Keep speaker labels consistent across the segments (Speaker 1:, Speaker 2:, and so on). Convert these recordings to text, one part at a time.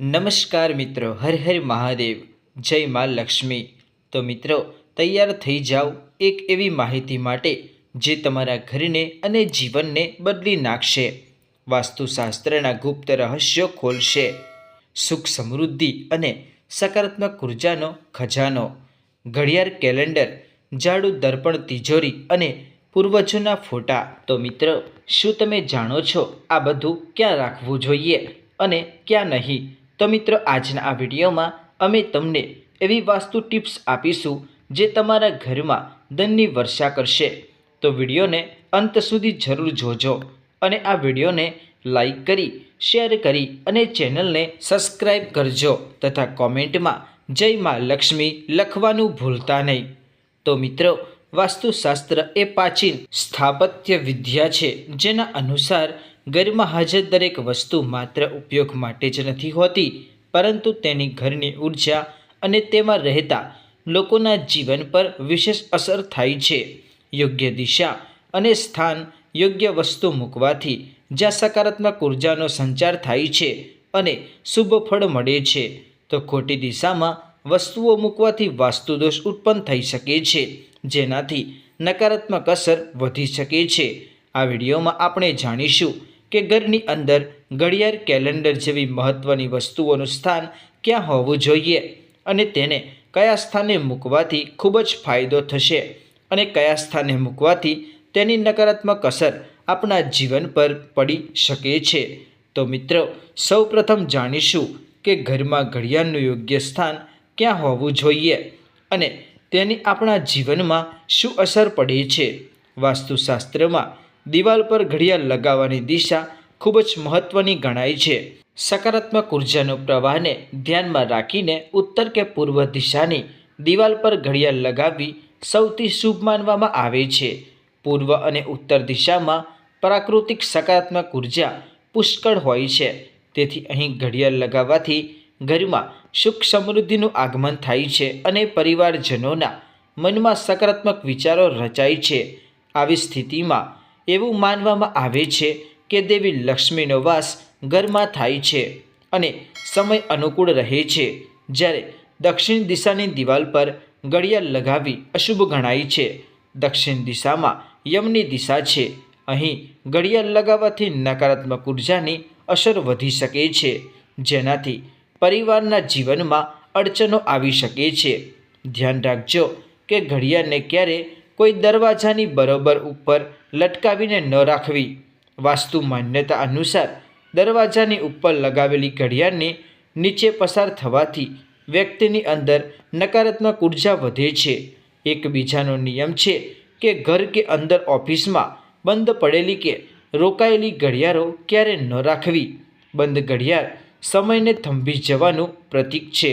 Speaker 1: નમસ્કાર મિત્રો, હર હર મહાદેવ, જય મા લક્ષ્મી. તો મિત્રો, તૈયાર થઈ જાઓ એક એવી માહિતી માટે જે તમારા ઘરને અને જીવનને બદલી નાખશે. વાસ્તુશાસ્ત્રના ગુપ્ત રહસ્યો ખોલશે. સુખ સમૃદ્ધિ અને સકારાત્મક ઉર્જાનો ખજાનો, ઘડિયાળ કેલેન્ડર, જાડું દર્પણ તિજોરી અને પૂર્વજોના ફોટા. તો મિત્રો, શું તમે જાણો છો આ બધું ક્યાં રાખવું જોઈએ અને ક્યાં નહીં? તો મિત્રો, આજના આ વિડીયોમાં અમે તમને એવી વાસ્તુ ટિપ્સ આપીશું જે તમારા ઘરમાં ધનની વર્ષા કરશે. તો વિડીયોને અંત સુધી જરૂર જોજો અને આ વિડીયોને લાઈક કરી, શેર કરી અને ચેનલને સબસ્ક્રાઈબ કરજો તથા કોમેન્ટમાં જય માં લક્ષ્મી લખવાનું ભૂલતા નહીં. તો મિત્રો, વાસ્તુશાસ્ત્ર એ પ્રાચીન સ્થાપત્ય વિદ્યા છે જેના અનુસાર ઘરમાં હાજર દરેક વસ્તુ માત્ર ઉપયોગ માટે જ નથી હોતી, પરંતુ તેની ઘરની ઊર્જા અને તેમાં રહેતા લોકોના જીવન પર વિશેષ અસર થાય છે. યોગ્ય દિશા અને સ્થાન યોગ્ય વસ્તુ મૂકવાથી જ્યાં સકારાત્મક ઉર્જાનો સંચાર થાય છે અને શુભ ફળ મળે છે, તો ખોટી દિશામાં વસ્તુઓ મૂકવાથી વાસ્તુદોષ ઉત્પન્ન થઈ શકે છે, જેનાથી નકારાત્મક અસર વધી શકે છે. આ વિડીયોમાં આપણે જાણીશું કે ઘરની અંદર ઘડિયાળ કેલેન્ડર જેવી મહત્ત્વની વસ્તુઓનું સ્થાન ક્યાં હોવું જોઈએ અને તેને કયા સ્થાને મૂકવાથી ખૂબ જ ફાયદો થશે અને કયા સ્થાને મૂકવાથી તેની નકારાત્મક અસર આપણા જીવન પર પડી શકે છે. તો મિત્રો, સૌપ્રથમ જાણીશું કે ઘરમાં ઘડિયાળનું યોગ્ય સ્થાન ક્યાં હોવું જોઈએ અને તેની આપણા જીવનમાં શું અસર પડે છે. વાસ્તુશાસ્ત્રમાં દિવાલ પર ઘડિયાળ લગાવવાની દિશા ખૂબ જ મહત્ત્વની ગણાય છે. સકારાત્મક ઉર્જાનો પ્રવાહને ધ્યાનમાં રાખીને ઉત્તર કે પૂર્વ દિશાની દિવાલ પર ઘડિયાળ લગાવવી સૌથી શુભ માનવામાં આવે છે. પૂર્વ અને ઉત્તર દિશામાં પ્રાકૃતિક સકારાત્મક ઊર્જા પુષ્કળ હોય છે. તેથી અહીં ઘડિયાળ લગાવવાથી ઘરમાં સુખ સમૃદ્ધિનું આગમન થાય છે અને પરિવારજનોના મનમાં સકારાત્મક વિચારો રચાય છે. આવી સ્થિતિમાં એવું માનવામાં આવે છે કે દેવી લક્ષ્મીનો વાસ ઘરમાં થાય છે અને સમય અનુકૂળ રહે છે, જ્યારે દક્ષિણ દિશાની દિવાલ પર ઘડિયાળ લગાવી અશુભ ગણાય છે. દક્ષિણ દિશામાં યમની દિશા છે. અહીં ઘડિયાળ લગાવવાથી નકારાત્મક ઉર્જાની અસર વધી શકે છે, જેનાથી પરિવારના જીવનમાં અડચણો આવી શકે છે. ધ્યાન રાખજો કે ઘડિયાળને ક્યારે કોઈ દરવાજાની બરોબર ઉપર લટકાવીને ન રાખવી. વાસ્તુ માન્યતા અનુસાર દરવાજાની ઉપર લગાવેલી ઘડિયાળને નીચે પસાર થવાથી વ્યક્તિની અંદર નકારાત્મક ઊર્જા વધે છે. એકબીજાનો નિયમ છે કે ઘર કે અંદર ઓફિસમાં બંધ પડેલી કે રોકાયેલી ઘડિયાળો ક્યારે ન રાખવી. બંધ ઘડિયાળ સમયને થંભી જવાનું પ્રતીક છે.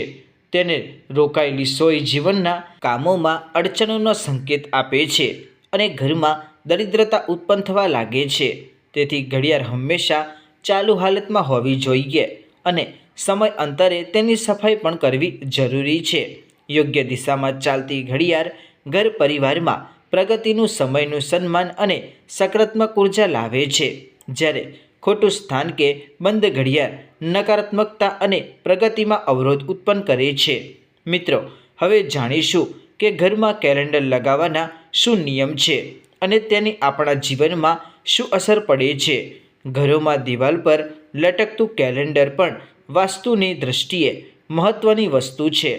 Speaker 1: તેને રોકાયેલી સોય જીવનના કામોમાં અડચણોનો સંકેત આપે છે અને ઘરમાં દરિદ્રતા ઉત્પન્ન થવા લાગે છે. તેથી ઘડિયાળ હંમેશા ચાલુ હાલતમાં હોવી જોઈએ અને સમય અંતરે તેની સફાઈ પણ કરવી જરૂરી છે. યોગ્ય દિશામાં ચાલતી ઘડિયાળ ઘર પરિવારમાં પ્રગતિનું સમયનું સન્માન અને સકારાત્મક ઊર્જા લાવે છે. જ્યારે ખોટું સ્થાન કે બંધ ઘડિયાળ નકારાત્મકતા અને પ્રગતિમાં અવરોધ ઉત્પન્ન કરે છે. મિત્રો, હવે જાણીશું કે ઘરમાં કેલેન્ડર લગાવવાના શું નિયમ છે અને તેની આપણા જીવનમાં શું અસર પડે છે. ઘરોમાં દિવાલ પર લટકતું કેલેન્ડર પણ વાસ્તુની દૃષ્ટિએ મહત્ત્વની વસ્તુ છે,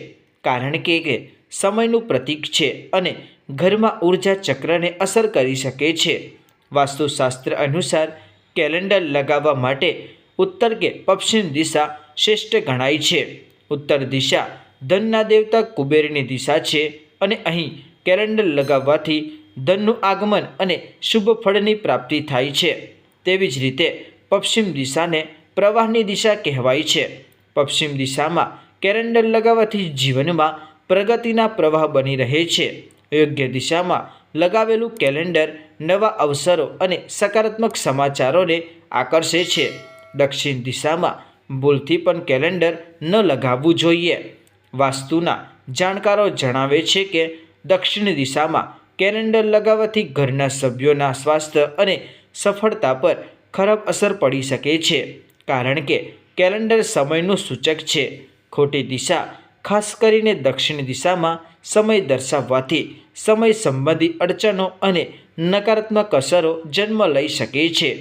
Speaker 1: કારણ કે સમયનું પ્રતીક છે અને ઘરમાં ઊર્જા ચક્રને અસર કરી શકે છે. વાસ્તુશાસ્ત્ર અનુસાર કેલેન્ડર લગાવવા માટે ઉત્તર કે પશ્ચિમ દિશા શ્રેષ્ઠ ગણાય છે. ઉત્તર દિશા ધનના દેવતા કુબેરની દિશા છે અને અહીં કેલેન્ડર લગાવવાથી ધનનું આગમન અને શુભ ફળની પ્રાપ્તિ થાય છે. તેવી જ રીતે પશ્ચિમ દિશાને પ્રવાહની દિશા કહેવાય છે. પશ્ચિમ દિશામાં કેલેન્ડર લગાવવાથી જીવનમાં પ્રગતિના પ્રવાહ બની રહે છે. યોગ્ય દિશામાં લગાવેલું કેલેન્ડર નવા અવસરો અને સકારાત્મક સમાચારોને આકર્ષે છે. દક્ષિણ દિશામાં ભૂલથી પણ કેલેન્ડર ન લગાવવું જોઈએ. વાસ્તુના જાણકારો જણાવે છે કે દક્ષિણ દિશામાં કેલેન્ડર લગાવવાથી ઘરના સભ્યોના સ્વાસ્થ્ય અને સફળતા પર ખરાબ અસર પડી શકે છે, કારણ કે કેલેન્ડર સમયનું સૂચક છે. ખોટી દિશા, ખાસ કરીને દક્ષિણ દિશામાં, સમય દર્શાવવાથી સમય સંબંધી અડચણો અને નકારાત્મક અસરો જન્મ લઈ શકે છે.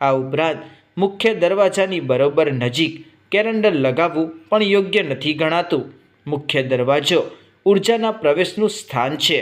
Speaker 1: આ ઉપરાંત મુખ્ય દરવાજાની બરોબર નજીક કેલેન્ડર લગાવવું પણ યોગ્ય નથી ગણાતું. મુખ્ય દરવાજો ઉર્જાના પ્રવેશનું સ્થાન છે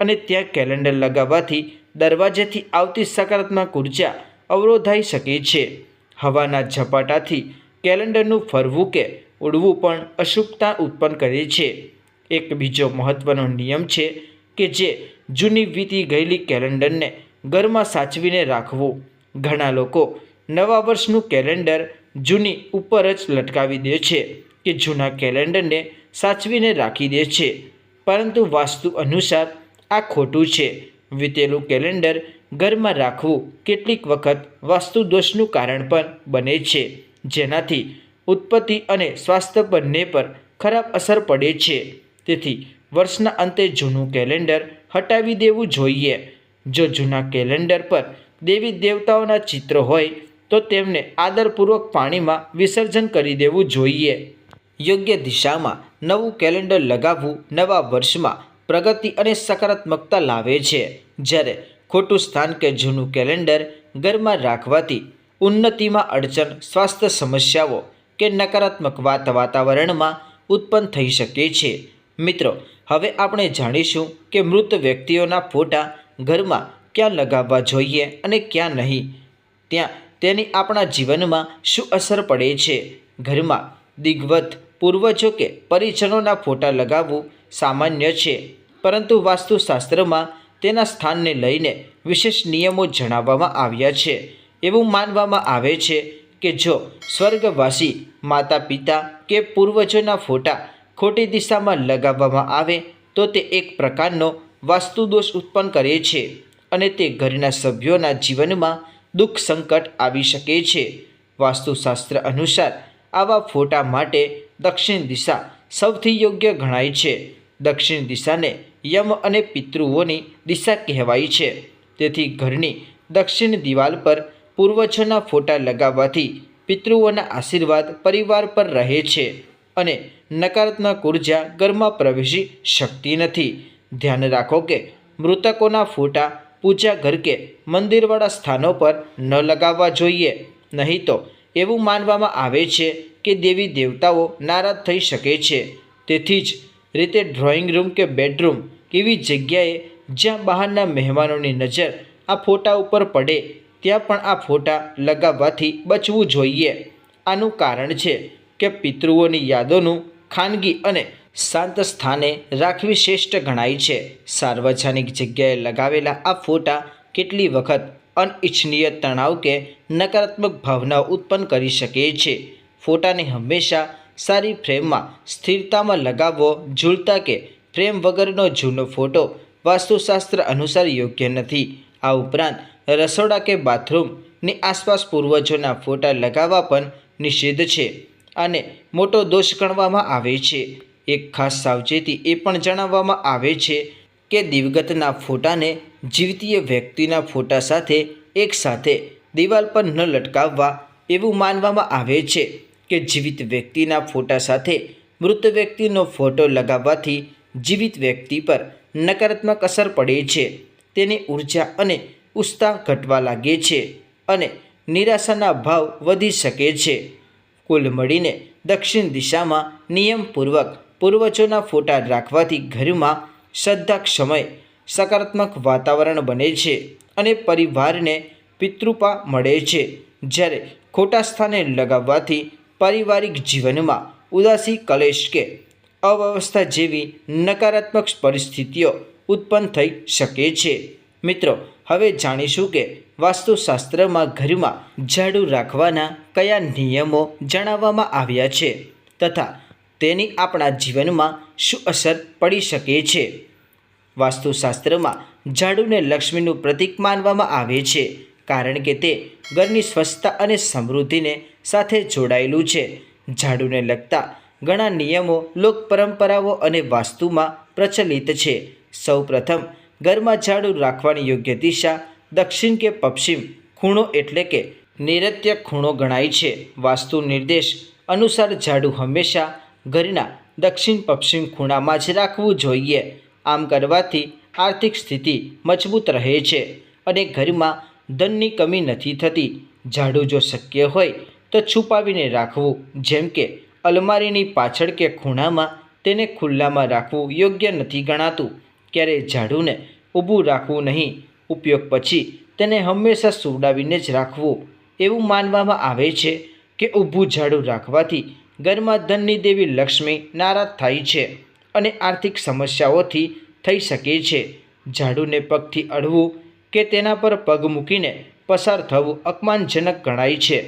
Speaker 1: અને ત્યાં કેલેન્ડર લગાવવાથી દરવાજેથી આવતી સકારાત્મક ઊર્જા અવરોધાઈ શકે છે. હવાના ઝપાટાથી કેલેન્ડરનું ફરવું કે ઉડવું પણ અશુભતા ઉત્પન્ન કરે છે. એક બીજો મહત્ત્વનો નિયમ છે કે જે જૂની વીતી ગયેલી કેલેન્ડરને ઘરમાં સાચવીને રાખવું. ઘણા લોકો નવા વર્ષનું કેલેન્ડર જૂની ઉપર જ લટકાવી દે છે કે જૂના કેલેન્ડરને સાચવીને રાખી દે છે. પરંતુ વાસ્તુ અનુસાર આ ખોટું છે. વીતેલું કેલેન્ડર ઘરમાં રાખવું કેટલીક વખત વાસ્તુ દોષનું કારણ પણ બને છે, જેનાથી ઉત્પત્તિ અને સ્વાસ્થ્ય બંને પર ખરાબ અસર પડે છે. તેથી વર્ષના અંતે જૂનું કેલેન્ડર હટાવી દેવું જોઈએ. જો જૂના કેલેન્ડર પર દેવી દેવતાઓના ચિત્ર હોય તો તેમને આદરપૂર્વક પાણીમાં વિસર્જન કરી દેવું જોઈએ. યોગ્ય દિશામાં નવું કેલેન્ડર લગાવવું નવા વર્ષમાં પ્રગતિ અને સકારાત્મકતા લાવે છે. જ્યારે ખોટું સ્થાન કે જૂનું કેલેન્ડર ઘરમાં રાખવાથી ઉન્નતિમાં અડચણ, સ્વાસ્થ્ય સમસ્યાઓ કે નકારાત્મક વાત વાતાવરણમાં ઉત્પન્ન થઈ શકે છે. મિત્રો, હવે આપણે જાણીશું કે મૃત વ્યક્તિઓના ફોટા ઘરમાં ક્યાં લગાવવા જોઈએ અને ક્યાં નહીં. ત્યાં તેની આપણા જીવનમાં શું અસર પડે છે? ઘરમાં દિગ્વત, પૂર્વજો કે પરિજનોના ફોટા લગાવવું સામાન્ય છે, પરંતુ વાસ્તુશાસ્ત્રમાં તેના સ્થાનને લઈને વિશેષ નિયમો જણાવવામાં આવ્યા છે. એવું માનવામાં આવે છે કે જો સ્વર્ગવાસી માતા પિતા કે પૂર્વજોના ફોટા ખોટી દિશામાં લગાવવામાં આવે, તો તે એક પ્રકારનો વાસ્તુદોષ ઉત્પન્ન કરે છે અને તે ઘરના સભ્યોના જીવનમાં દુઃખ સંકટ આવી શકે છે. વાસ્તુશાસ્ત્ર અનુસાર આવા ફોટા માટે દક્ષિણ દિશા સૌથી યોગ્ય ગણાય છે. દક્ષિણ દિશાને યમ અને પિતૃઓની દિશા કહેવાય છે. તેથી ઘરની દક્ષિણ દિવાલ પર પૂર્વજોના ફોટા લગાવવાથી પિતૃઓના આશીર્વાદ પરિવાર પર રહે છે અને નકારાત્મક ઊર્જા ઘરમાં પ્રવેશી શકતી નથી. ધ્યાન રાખો કે મૃતકોના ફોટા પૂજા ઘર કે મંદિરવાળા સ્થાનો પર ન લગાવવા જોઈએ. નહીં તો એવું માનવામાં આવે છે કે દેવી દેવતાઓ નારાજ થઈ શકે છે. તેથી જ રીતે ડ્રોઈંગ રૂમ કે બેડરૂમ એવી જગ્યાએ જ્યાં બહારના મહેમાનોની નજર આ ફોટા ઉપર પડે, ત્યાં પણ આ ફોટા લગાવવાથી બચવું જોઈએ. આનું કારણ છે કે પિતૃઓની યાદોનું ખાનગી અને શાંત સ્થાને રાખવી શ્રેષ્ઠ ગણાય છે. સાર્વજનિક જગ્યાએ લગાવેલા આ ફોટા કેટલી વખત અનિચ્છનીય તણાવ કે નકારાત્મક ભાવના ઉત્પન્ન કરી શકે છે? ફોટાને હંમેશા સારી ફ્રેમમાં સ્થિરતામાં લગાવવો, ઝૂલતા કે ફ્રેમ વગરનો જૂનો ફોટો વાસ્તુશાસ્ત્ર અનુસાર યોગ્ય નથી. આ ઉપરાંત, રસોડા કે બાથરૂમની આસપાસ પૂર્વજોના ફોટા લગાવવા પણ નિષેધ છે અને મોટો દોષ ગણવામાં આવે છે. એક ખાસ સાવચેતી એ પણ જણાવવામાં આવે છે કે દિવગતના ફોટાને જીવતીય વ્યક્તિના ફોટા સાથે એકસાથે દિવાલ પર ન લટકાવવા એવું માનવામાં આવે છે કે જીવિત વ્યક્તિના ફોટા સાથે મૃત વ્યક્તિનો ફોટો લગાવવાથી જીવિત વ્યક્તિ પર નકારાત્મક અસર પડે છે. તેની ઊર્જા અને ઉત્સાહ ઘટવા લાગે છે અને નિરાશાના ભાવ વધી શકે છે. કુલ મળીને દક્ષિણ દિશામાં નિયમપૂર્વક પૂર્વજોના ફોટા રાખવાથી ઘરમાં શ્રદ્ધા સમય સકારાત્મક વાતાવરણ બને છે અને પરિવારને પિતૃપા મળે છે. જ્યારે ખોટા સ્થાને લગાવવાથી પારિવારિક જીવનમાં ઉદાસી, કલેશ કે અવ્યવસ્થા જેવી નકારાત્મક પરિસ્થિતિઓ ઉત્પન્ન થઈ શકે છે. મિત્રો, હવે જાણીશું કે વાસ્તુશાસ્ત્રમાં ઘરમાં ઝાડુ રાખવાના કયા નિયમો જણાવવામાં આવ્યા છે તથા તેની આપણા જીવનમાં શું અસર પડી શકે છે? વાસ્તુશાસ્ત્રમાં ઝાડુને લક્ષ્મીનું પ્રતીક માનવામાં આવે છે, કારણ કે તે ઘરની સ્વચ્છતા અને સમૃદ્ધિને સાથે જોડાયેલું છે. ઝાડુને લગતા ઘણા નિયમો, લોક પરંપરાઓ અને વાસ્તુમાં પ્રચલિત છે. સૌપ્રથમ, ઘરમાં ઝાડુ રાખવાની યોગ્ય દિશા, દક્ષિણ કે પશ્ચિમ ખૂણો એટલે કે નૈઋત્ય ખૂણો ગણાય છે. વાસ્તુ નિર્દેશ અનુસાર ઝાડુ હંમેશા ઘરના દક્ષિણ પશ્ચિમ ખૂણામાં જ રાખવું જોઈએ. આમ કરવાથી આર્થિક સ્થિતિ મજબૂત રહે છે અને ઘરમાં ધનની કમી નથી થતી. ઝાડુ જો શક્ય હોય તો છુપાવીને રાખવું, જેમ કે અલમારીની પાછળ કે ખૂણામાં તેને ખુલ્લામાં રાખવું યોગ્ય નથી ગણાતું. ક્યારે ઝાડુને ઊભું રાખવું નહીં, ઉપયોગ પછી તેને હંમેશા સુવડાવીને જ રાખવું. એવું માનવામાં આવે છે કે ઊભું ઝાડુ રાખવાથી ઘરમાં ધનની દેવી લક્ષ્મી નારાજ થાય છે અને આર્થિક સમસ્યાઓથી થઈ શકે છે. ઝાડુને પગથી અડવું કે તેના પર પગ મૂકીને પસાર થવું અપમાનજનક ગણાય છે.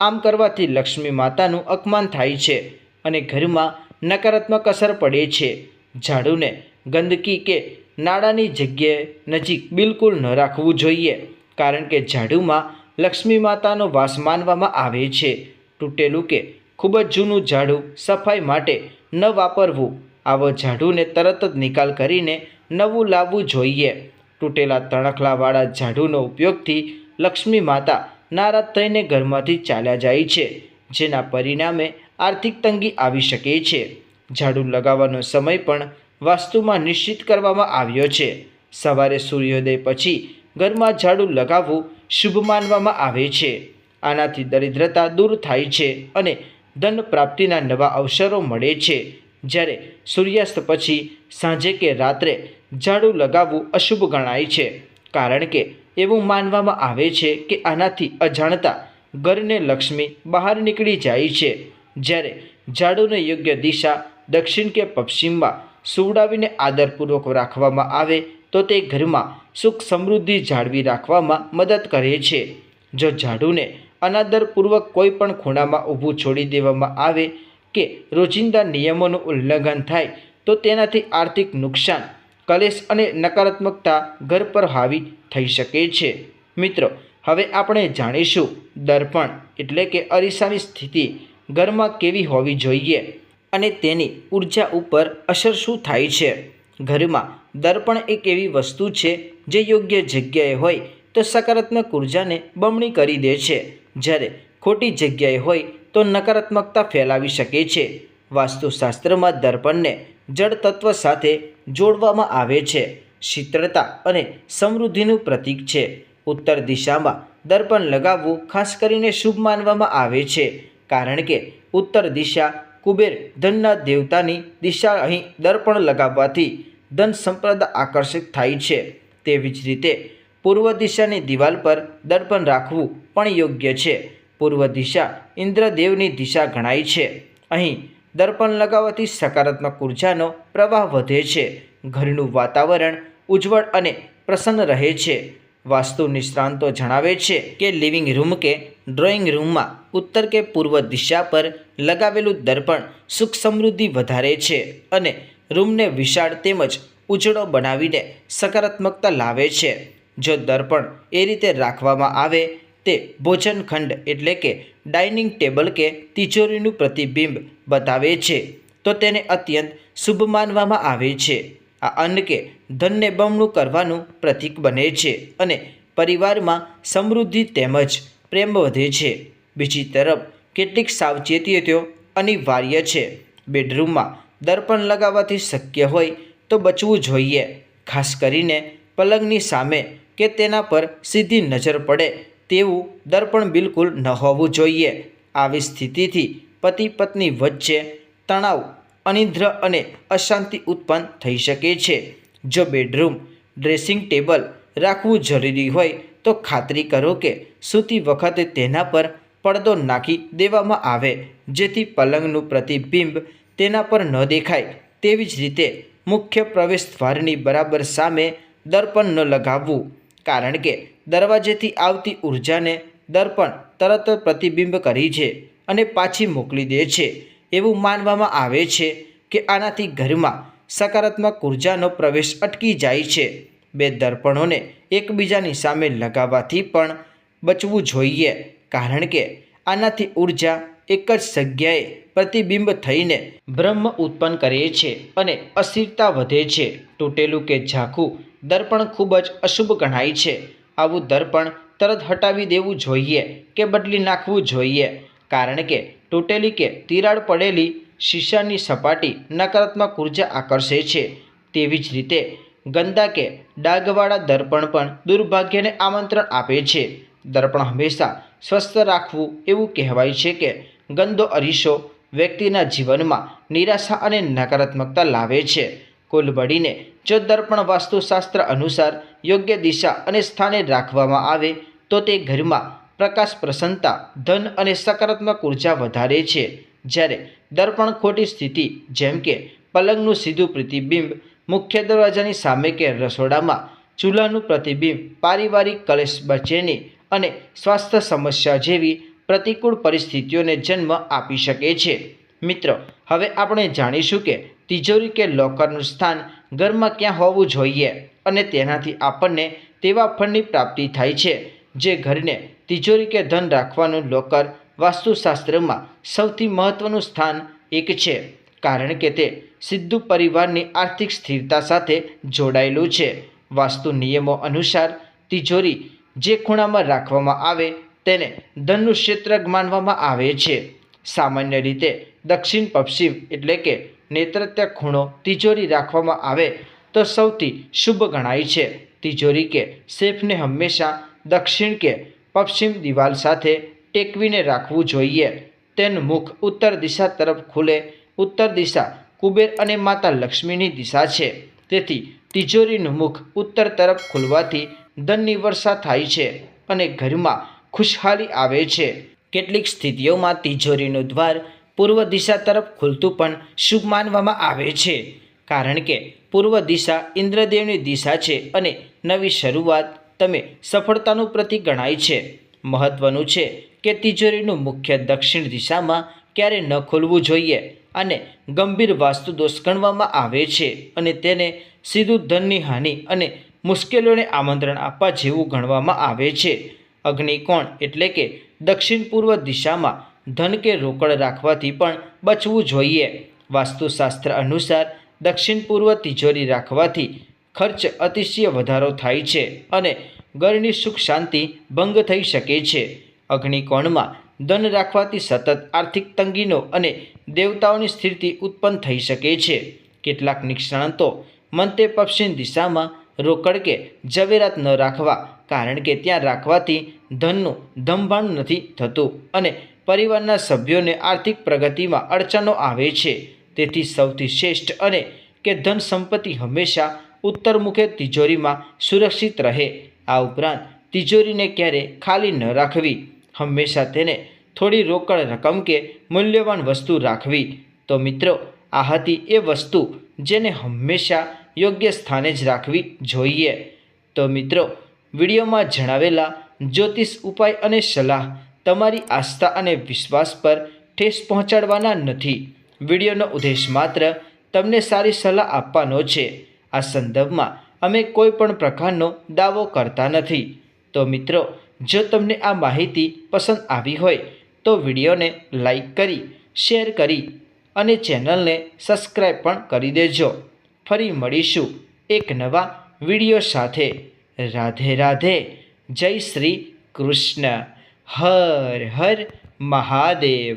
Speaker 1: આમ કરવાથી લક્ષ્મી માતાનું અપમાન થાય છે અને ઘરમાં નકારાત્મક અસર પડે છે. ઝાડુને ગંદકી કે નાળાની જગ્યાએ નજીક બિલકુલ ન રાખવું જોઈએ કારણ કે ઝાડુમાં લક્ષ્મી માતાનો વાસ માનવામાં આવે છે. તૂટેલું કે ખૂબ જ જૂનું ઝાડુ સફાઈ માટે ન વાપરવું. આવો ઝાડુને તરત જ નિકાલ કરીને નવું લાવવું જોઈએ. તૂટેલા તણખલાવાળા ઝાડુનો ઉપયોગથી લક્ષ્મી માતા નારાજ થઈને ઘરમાંથી ચાલ્યા જાય છે, જેના પરિણામે આર્થિક તંગી આવી શકે છે. ઝાડુ લગાવવાનો સમય પણ વાસ્તુમાં નિશ્ચિત કરવામાં આવ્યો છે. સવારે સૂર્યોદય પછી ઘરમાં ઝાડુ લગાવવું શુભ માનવામાં આવે છે. આનાથી દરિદ્રતા દૂર થાય છે અને ધન પ્રાપ્તિના નવા અવસરો મળે છે. જ્યારે સૂર્યાસ્ત પછી સાંજે કે રાત્રે ઝાડુ લગાવવું અશુભ ગણાય છે. કારણ કે એવું માનવામાં આવે છે કે આનાથી અજાણતા ઘરને લક્ષ્મી બહાર નીકળી જાય છે. જ્યારે ઝાડુને યોગ્ય દિશા, દક્ષિણ કે પશ્ચિમમાં સુવડાવીને આદરપૂર્વક રાખવામાં આવે, તો તે ઘરમાં સુખ સમૃદ્ધિ જાળવી રાખવામાં મદદ કરે છે. જો ઝાડુને અનાદરપૂર્વક કોઈ પણ ખૂણામાં ઊભું છોડી દેવામાં આવે કે રોજિંદા નિયમોનું ઉલ્લંઘન થાય, તો તેનાથી આર્થિક નુકસાન, કલેશ અને નકારાત્મકતા ઘર પર હાવી થઈ શકે છે. મિત્રો, હવે આપણે જાણીશું દર્પણ એટલે કે અરીસાની સ્થિતિ ઘરમાં કેવી હોવી જોઈએ અને તેની ઊર્જા ઉપર અસર શું થાય છે. ઘરમાં દર્પણ એક એવી વસ્તુ છે જે યોગ્ય જગ્યાએ હોય તો સકારાત્મક ઉર્જાને બમણી કરી દે છે. જ્યારે ખોટી જગ્યાએ હોય તો નકારાત્મકતા ફેલાવી શકે છે. વાસ્તુશાસ્ત્રમાં દર્પણને જળ તત્વ સાથે જોડવામાં આવે છે. શીતળતા અને સમૃદ્ધિનું પ્રતીક છે. ઉત્તર દિશામાં દર્પણ લગાવવું ખાસ કરીને શુભ માનવામાં આવે છે, કારણ કે ઉત્તર દિશા કુબેર ધનના દેવતાની દિશા અહીં દર્પણ લગાવવાથી ધન સંપ્રદા આકર્ષિત થાય છે. તેવી જ રીતે પૂર્વ દિશાની દિવાલ પર દર્પણ રાખવું પણ યોગ્ય છે. પૂર્વ દિશા ઇન્દ્રદેવની દિશા ગણાય છે. અહીં દર્પણ લગાવવાથી સકારાત્મક ઉર્જાનો પ્રવાહ વધે છે. ઘરનું વાતાવરણ ઉજ્જવળ અને પ્રસન્ન રહે છે. વાસ્તુ નિષ્ણાંતો જણાવે છે કે લિવિંગ રૂમ કે ડ્રોઈંગ રૂમમાં ઉત્તર કે પૂર્વ દિશા પર લગાવેલું દર્પણ સુખ સમૃદ્ધિ વધારે છે અને રૂમને વિશાળ તેમજ ઉજળો બનાવીને સકારાત્મકતા લાવે છે. જો દર્પણ એ રીતે રાખવામાં આવે તે ભોજનખંડ એટલે કે ડાઇનિંગ ટેબલ કે તિજોરીનું પ્રતિબિંબ બતાવે છે, તો તેને અત્યંત શુભ માનવામાં આવે છે. આ અન્ન કે ધનને બમણું કરવાનું પ્રતીક બને છે અને પરિવારમાં સમૃદ્ધિ તેમજ પ્રેમ વધે છે. બીજી તરફ, કેટલીક સાવચેતીઓ અનિવાર્ય છે. બેડરૂમમાં દર્પણ લગાવવાથી શક્ય હોય તો બચવું જોઈએ, ખાસ કરીને પલંગની સામે કે તેના પર સીધી નજર પડે તેવું દર્પણ બિલકુલ ન હોવું જોઈએ. આવી સ્થિતિથી પતિ પત્ની વચ્ચે તણાવ, અનિદ્ર અને અશાંતિ ઉત્પન્ન થઈ શકે છે. જો બેડરૂમ, ડ્રેસિંગ ટેબલ રાખવું જરૂરી હોય તો ખાતરી કરો કે સૂતી વખતે તેના પર પડદો નાખી દેવામાં આવે, જેથી પલંગનું પ્રતિબિંબ તેના પર ન દેખાય. તેવી જ રીતે મુખ્ય પ્રવેશ દ્વારની બરાબર સામે દર્પણ ન લગાવવું કારણ કે દરવાજેથી આવતી ઉર્જાને દર્પણ તરત પ્રતિબિંબ કરી છે અને પાછી મોકલી દે છે. એવું માનવામાં આવે છે કે આનાથી ઘરમાં સકારાત્મક ઉર્જાનો પ્રવેશ અટકી જાય છે. બે દર્પણોને એકબીજાની સામે લગાવવાથી પણ બચવું જોઈએ, કારણ કે આનાથી ઊર્જા એક જ જગ્યાએ પ્રતિબિંબ થઈને બ્રહ્મ ઉત્પન્ન કરે છે અને અસ્થિરતા વધે છે. તૂટેલું કે ઝાંખું દર્પણ ખૂબ જ અશુભ ગણાય છે. આવું દર્પણ તરત હટાવી દેવું જોઈએ કે બદલી નાખવું જોઈએ. કારણ કે તૂટેલી કે તિરાડ પડેલી શીશાની સપાટી નકારાત્મક ઊર્જા આકર્ષે છે. તેવી જ રીતે ગંદા કે ડાઘવાળા દર્પણ પણ દુર્ભાગ્યને આમંત્રણ આપે છે. દર્પણ હંમેશા સ્વસ્થ રાખવું એવું કહેવાય છે કે ગંદો અરીસો વ્યક્તિના જીવનમાં નિરાશા અને નકારાત્મકતા લાવે છે. કુલ મળીને જો દર્પણ વાસ્તુશાસ્ત્ર અનુસાર યોગ્ય દિશા અને સ્થાને રાખવામાં આવે તો તે ઘરમાં પ્રકાશ પ્રસન્નતા, ધન અને સકારાત્મક ઊર્જા વધારે છે. જ્યારે દર્પણ ખોટી સ્થિતિ, જેમ કે પલંગનું સીધું પ્રતિબિંબ, મુખ્ય દરવાજાની સામે કે રસોડામાં ચૂલાનું પ્રતિબિંબ, પારિવારિક કલેશ બચેની અને સ્વાસ્થ્ય સમસ્યા જેવી પ્રતિકૂળ પરિસ્થિતિઓને જન્મ આપી શકે છે. મિત્રો, હવે આપણે જાણીશું કે તિજોરી કે લોકરનું સ્થાન ઘરમાં ક્યાં હોવું જોઈએ અને તેનાથી આપણને તેવા ફળની પ્રાપ્તિ થાય છે, જે ઘરને તિજોરી કે ધન રાખવાનું લોકર વાસ્તુશાસ્ત્રમાં સૌથી મહત્ત્વનું સ્થાન એક છે, કારણ કે તે સિદ્ધુ પરિવારની આર્થિક સ્થિરતા સાથે જોડાયેલું છે. વાસ્તુ નિયમો અનુસાર તિજોરી જે ખૂણામાં રાખવામાં આવે તેને ધનનું ક્ષેત્ર માનવામાં આવે છે. સામાન્ય રીતે દક્ષિણ પશ્ચિમ એટલે કે નેતૃત્વ ખૂણો તિજોરી રાખવામાં આવે તો સૌથી શુભ ગણાય છે. તિજોરી કે સેફને હંમેશા દક્ષિણ કે પશ્ચિમ દિવાલ સાથે ટેકવીને રાખવું જોઈએ. તેનું મુખ ઉત્તર દિશા તરફ ખુલે. ઉત્તર દિશા કુબેર અને માતા લક્ષ્મીની દિશા છે. તેથી તિજોરીનું મુખ ઉત્તર તરફ ખુલવાથી ધનની વર્ષા થાય છે અને ઘરમાં ખુશહાલી આવે છે. કેટલીક સ્થિતિઓમાં તિજોરીનું દ્વાર પૂર્વ દિશા તરફ ખુલતું પણ શુભ માનવામાં આવે છે. કારણ કે પૂર્વ દિશા ઇન્દ્રદેવની દિશા છે અને નવી શરૂઆત તમે સફળતાનું પ્રતીક ગણાય છે. મહત્વનું છે કે તિજોરીનું મુખ્ય દક્ષિણ દિશામાં ક્યારે ન ખોલવું જોઈએ અને ગંભીર વાસ્તુ દોષ ગણવામાં આવે છે અને તેને સીધું ધનની હાનિ અને મુશ્કેલીઓને આમંત્રણ આપવા જેવું ગણવામાં આવે છે. અગ્નિકોણ એટલે કે દક્ષિણ પૂર્વ દિશામાં ધન કે રોકડ રાખવાથી પણ બચવું જોઈએ. વાસ્તુશાસ્ત્ર અનુસાર દક્ષિણ પૂર્વ તિજોરી રાખવાથી ખર્ચ અતિશય વધારો થાય છે અને ઘરની સુખ શાંતિ ભંગ થઈ શકે છે. અગ્નિકોણમાં ધન રાખવાથી સતત આર્થિક તંગીનો અને દેવતાઓની સ્થિતિ ઉત્પન્ન થઈ શકે છે. કેટલાક નિષ્ણાંતો મંતે પશ્ચિમ દિશામાં રોકડ કે ઝવેરાત ન રાખવા કારણ કે ત્યાં રાખવાથી ધનનું ધમભાણ નથી થતું અને પરિવારના સભ્યોને આર્થિક પ્રગતિમાં અડચણો આવે છે. તેથી સૌથી શ્રેષ્ઠ અને કે ધન સંપત્તિ હંમેશા ઉત્તરમુખે તિજોરીમાં સુરક્ષિત રહે. આ ઉપરાંત તિજોરીને ક્યારે ખાલી ન રાખવી. હંમેશા તેને થોડી રોકડ રકમ કે મૂલ્યવાન વસ્તુ રાખવી. તો મિત્રો, આ હતી એ વસ્તુ જેને હંમેશા યોગ્ય સ્થાને જ રાખવી જોઈએ. તો મિત્રો વિડીયોમાં જણાવેલા જ્યોતિષ ઉપાય અને સલાહ તમારી આસ્થા અને વિશ્વાસ પર ઠેસ પહોંચાડવાના નથી. વિડીયોનો ઉદ્દેશ માત્ર તમને સારી સલાહ આપવાનો છે. આ સંદર્ભમાં અમે કોઈ પણ પ્રકારનો દાવો કરતા નથી. તો મિત્રો, જો તમને આ માહિતી પસંદ આવી હોય, તો વિડીયોને લાઈક કરી, શેર કરી અને ચેનલને સબસ્ક્રાઈબ પણ કરી દેજો. ફરી મળીશું એક નવા વીડિયો સાથે. રાધે રાધે જય શ્રી કૃષ્ણ. હર હર મહાદેવ.